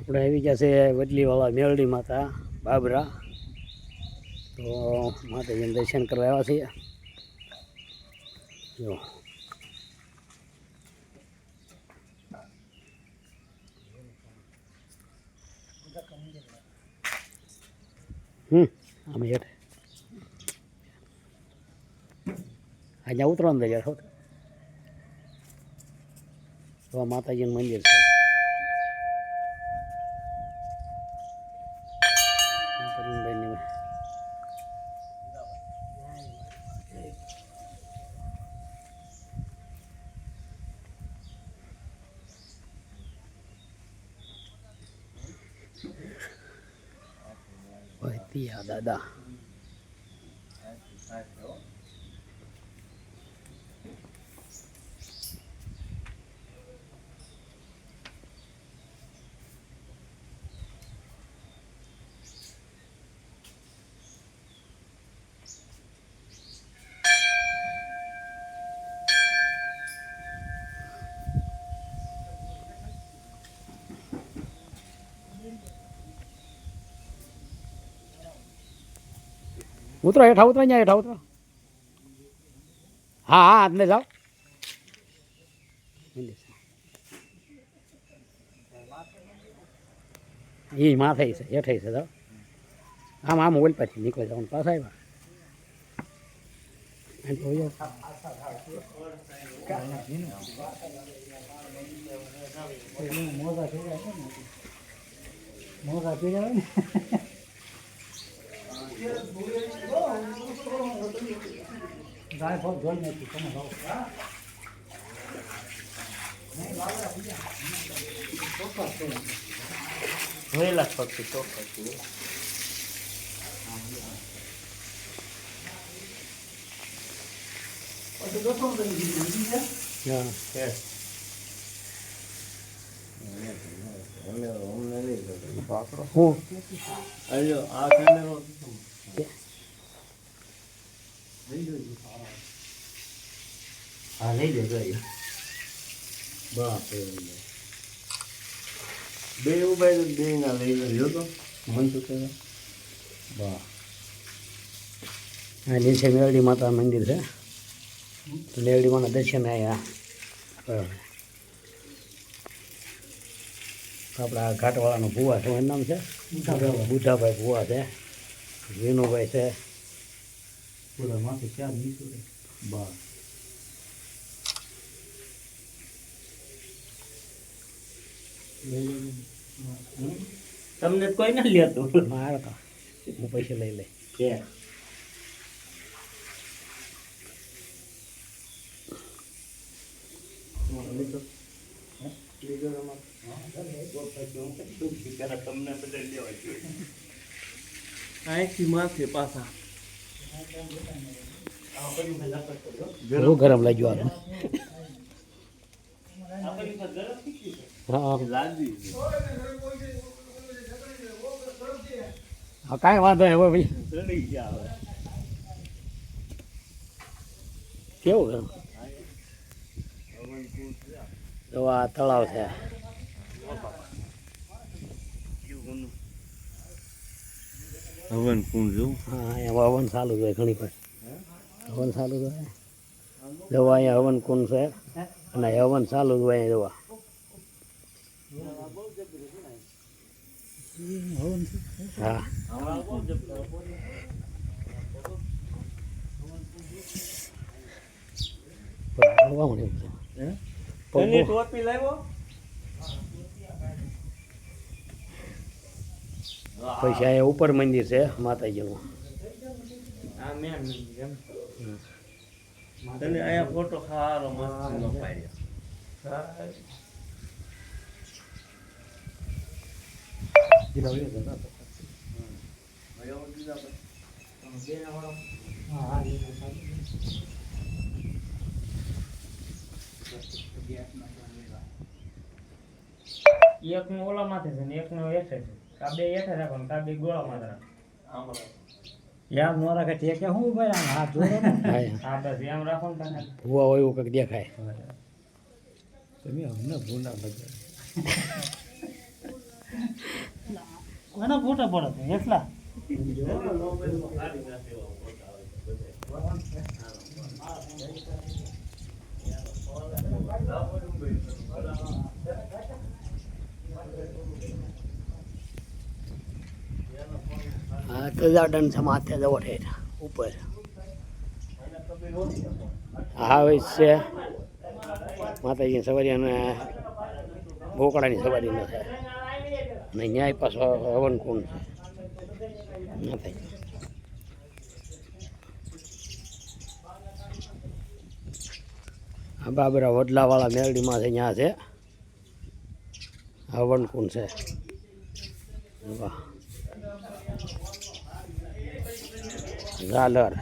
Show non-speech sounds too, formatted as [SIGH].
આપણે આવી ગયા છે વડલીવાળા મેરડી માતા બાબરા. તો માતાજીને દર્શન કરવા આવ્યા છીએ. જો. હમ, આમ હેઠ. અહીંયા ઉતરો અંદર યાર તો આ માતાજીનું મંદિર છે. પરિણભાઈની ભક્તિયા દાદા. ઉતરો, હેઠા ઉતરો, અહીંયા હેઠા ઉતરો. હા હા અંદર જાઓ. એ માથે છે, હેઠે છે, જાઓ. આમ આમ ઓલ પછી નીકળી જવાનું પાછા આવ્યા. જાઓ. મોગા પી જાય ગાય ભાવ જોઈ નથી તમે ભાવ જોયેલા પક્ષી ચોક્કસ. હું. આ કેમેરો. લઈ જજો અહીંયા બાપ બે ઊભા બે ના લઈ લેજો તો. મન તો કહેવાય બા. આ નીચે મેરડી માતા મંદિર છે. મેરડી માના દર્શન આવ્યા બરાબર આપણા ઘાટવાળાનો ભુવા છે એનું નામ છે? બુધાભાઈ ભુવા છે. વિનુભાઈ છે. પૂરા માથે ચાર નીકળે બા તમને કોઈ ના લેતું. મારે તો. હું પૈસા લઈ લે કે? ગરમ લાગ્યું આ હા. કાંઈ વાંધો નહીં હવે ભાઈ ચડી ગયા હવે. કેવું તો આ તળાવ છે. હવન કુંડ જોઉં હા અહીંયા હવન ચાલુ છે ઘણી પર હવન ચાલુ છે દવા અહીંયા હવન કુંડ છે અને હવન ચાલુ જ હોય અહીંયા દવા હા ટોપી લાવ્યો પછી અહીંયા ઉપર મંદિર છે માતાજીનું ફોટો સારો મસ્ત એક નું ઓલા માથે છે ને એક નું હેઠે છે. કા બે હેઠે રાખો ને કાબે ગોળા માથે રાખો યાદ ન રાખે તે કે હું ભાઈ આમ હાથ જોડો હા બસ એમ રાખો ને તને ભૂવા હોય એવું કંઈક દેખાય. તમે અમને ભૂંડા બજાર. [LAUGHS] આના ફોટા પડે છે? એટલા હા તો છે માથે જવો ઠેઠ, ઉપર. હા હવે છે. માતાજીની સવારી અને ભોકડાની સવારી ન થાય અને ન્યાય પાછો હવન કુંડ છે. નથી આ બાબરા વડલાવાળા મેલડીમાં છે ત્યાં છે. હવન કુંડ છે. વાહ. ઝાલર.